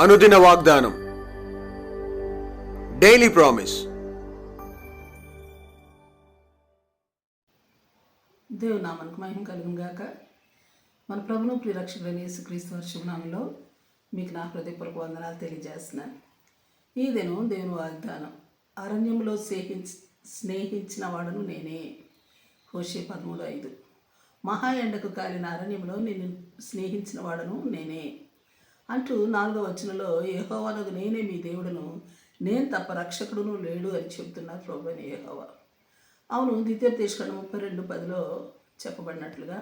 అనుదిన వాగ్దానం. Daily promise దేవుని మహిమ కలుగును గాక. మన ప్రభును ప్రిరక్షకుడైన యేసుక్రీస్తు వారి శుభనామంలో మీకు నా హృదయపూర్వక వందనాలు తెలియజేస్తున్నాను ఈ దినం దేవుని వాగ్దానం. అరణ్యంలో స్నేహించి స్నేహించిన వాడను నేనే. హోషే పదమూడు ఐదు. మహా ఎండకు కాలిన అరణ్యంలో నేను స్నేహించిన వాడను నేనే. అంటూ నాలుగో వచనంలో ఏహోవానకు నేనే మీ దేవుడును నేను తప్ప రక్షకుడును లేడు అని చెబుతున్నారు ప్రభు అని అవును అవును ద్వితీయోపదేశకాండం ముప్పై రెండు పదిలో చెప్పబడినట్లుగా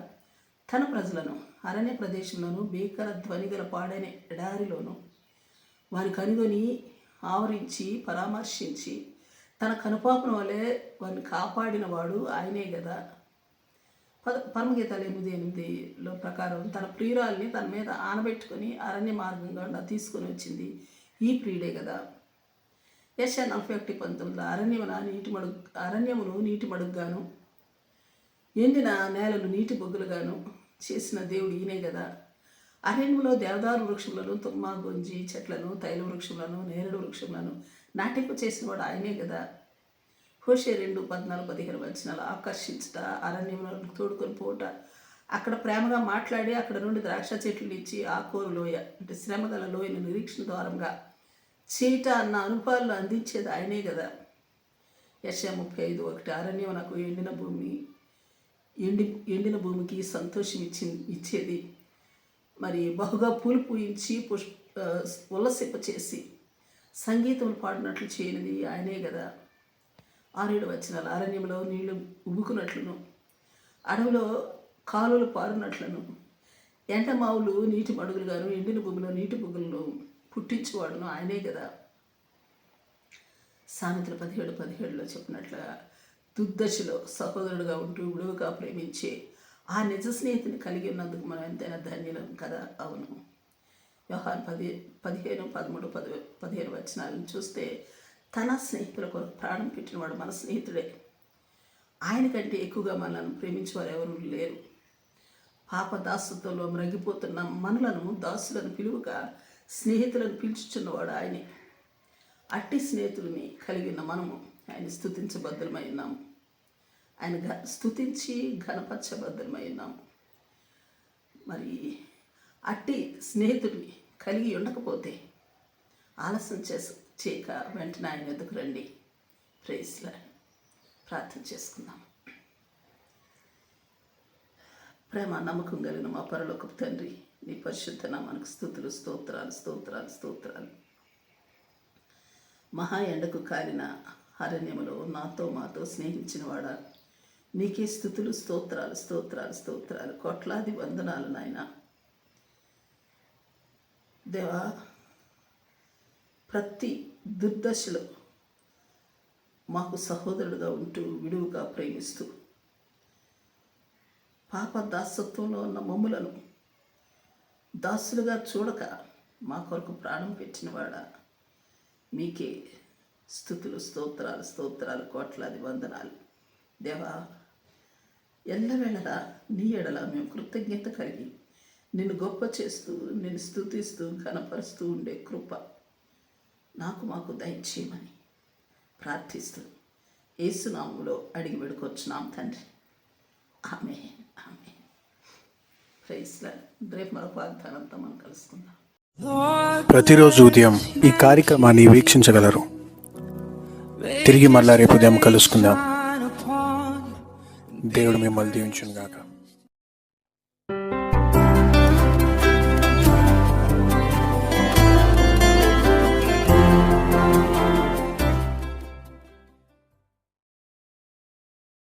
తన ప్రజలను అరణ్య ప్రదేశంలోను భీకర ధ్వని గల పాడైన ఎడారిలోను వారి కనుగొని ఆవరించి పరామర్శించి తన కనుపాపన వలె వారిని కాపాడిన వాడు ఆయనే కదా పద పరమగీతాలు ఎనిమిది ఎనిమిదిలో ప్రకారం తన ప్రియురాల్ని తన మీద ఆనబెట్టుకొని అరణ్య మార్గంగా తీసుకొని వచ్చింది. ఈ ప్రియుడే కదా. యశ నలభై ఒకటి పంతొమ్మిదిలో అరణ్యమున నీటి మడుగు అరణ్యమును నీటి మడుగ్గాను ఎండిన నేలలు నీటి బొగ్గులుగాను చేసిన దేవుడు ఈయనే కదా. అరణ్యంలో దేవదారు వృక్షములను తుమ్మ గొంజి చెట్లను తైల వృక్షములను నేరేడు వృక్షములను నాటింపు చేసిన వాడు ఆయనే కదా. హోషే రెండు పద్నాలుగు పదిహేను వచనాలు ఆకర్షించుట అరణ్యంలో తోడుకొని పోట అక్కడ ప్రేమగా మాట్లాడి అక్కడ నుండి ద్రాక్ష చెట్లు ఇచ్చి ఆకోరు లోయ అంటే శ్రమగల లోయను నిరీక్షణ ద్వారంగా చీట అన్న అనుభవాలను అందించేది ఆయనే కదా యశ ముప్పై ఐదు ఒకటి అరణ్యం నాకు ఎండిన భూమి ఎండి ఎండిన భూమికి సంతోషం ఇచ్చి ఇచ్చేది. మరి బహుగా పూలు పూయించి పుష్ ఆ, ఉల్లసింప చేసి సంగీతం పాడినట్లు చేయనిది ఆయనే కదా ఆరేడు వచ్చిన అరణ్యంలో నీళ్ళు ఉబుకున్నట్లును అడవిలో కాలువలు పారునట్లను. ఎండమావులు నీటి మడుగులుగాను ఎండిన భూమిలో నీటి బుగ్గులను పుట్టించేవాడును. ఆయనే కదా. సామెతలు పదిహేడు పదిహేడులో చెప్పినట్లుగా దుర్దశలో సహోదరుడుగా ఉంటూ విడువగా ప్రేమించే ఆ నిజ స్నేహితుని కలిగి ఉన్నందుకు మనం ఎంతైనా ధన్యులం కదా? అవును. వ్యవహారం పది పదిహేను పదమూడు పది పదిహేను వచనాలను చూస్తే తన స్నేహితుల కొరకు ప్రాణం పెట్టినవాడు మన స్నేహితుడే. ఆయన కంటే ఎక్కువగా మనల్ని ప్రేమించేవారు ఎవరు లేరు. పాప దాసుత్వంలో మ్రగిపోతున్న మనలను దాసులను పిలువగా స్నేహితులను పిలుచుచున్నవాడు ఆయనే. అట్టి స్నేహితుడిని కలిగిన మనము ఆయన స్థుతించబద్ధమై ఉన్నాము. ఆయన గ స్థుతించి ఘనపరచబద్ధమై ఉన్నాము. మరి అట్టి స్నేహితుడిని కలిగి ఉండకపోతే ఆలస్యం చేసి చేయక వెంటనే ఆయన ఎదుకు రండి. ప్రేస్లా ప్రార్థన చేసుకుందాం. ప్రేమ నమ్మకం కలిగిన మా పరలోకపు తండ్రి నీ పరిశుద్ధ నామానికి స్థుతులు స్తోత్రాలు స్తోత్రాలు స్తోత్రాలు. మహా ఎండకు కాలిన అరణ్యములో నాతో మాతో స్నేహించిన వాడా నీకే స్థుతులు స్తోత్రాలు స్తోత్రాలు స్తోత్రాలు. కోట్లాది వందనాలు నాయన. దేవా ప్రతి దుర్దశలో మాకు సహోదరుడుగా ఉంటూ విడువుగా ప్రేమిస్తూ పాప దాసత్వంలో ఉన్న మమ్ములను దాసులుగా చూడక మా కొరకు ప్రాణం పెట్టినవాడా మీకే స్థుతులు స్తోత్రాలు స్తోత్రాలు కోట్లాది వందనాలు. దేవా ఎల్లవేళలా నీ ఎడల మేము కృతజ్ఞత కలిగి నిన్ను గొప్ప చేస్తూ నిన్ను స్తుతిస్తూ కనపరుస్తూ ఉండే కృప నాకు మాకు దయచేయమని ప్రార్థిస్తూ ఏసునామంలో అడిగి పెడుకొచ్చున్నాం తండ్రి. ఆమె ఆమె ప్రైస్లా రేపు మరొక వాగ్దానంతో మనం కలుసుకుందాం. ప్రతిరోజు ఉదయం ఈ కార్యక్రమాన్ని వీక్షించగలరు. తిరిగి మళ్ళా రేపు ఉదయం కలుసుకుందాం. దేవుడు మిమ్మల్ని దీవించును గాక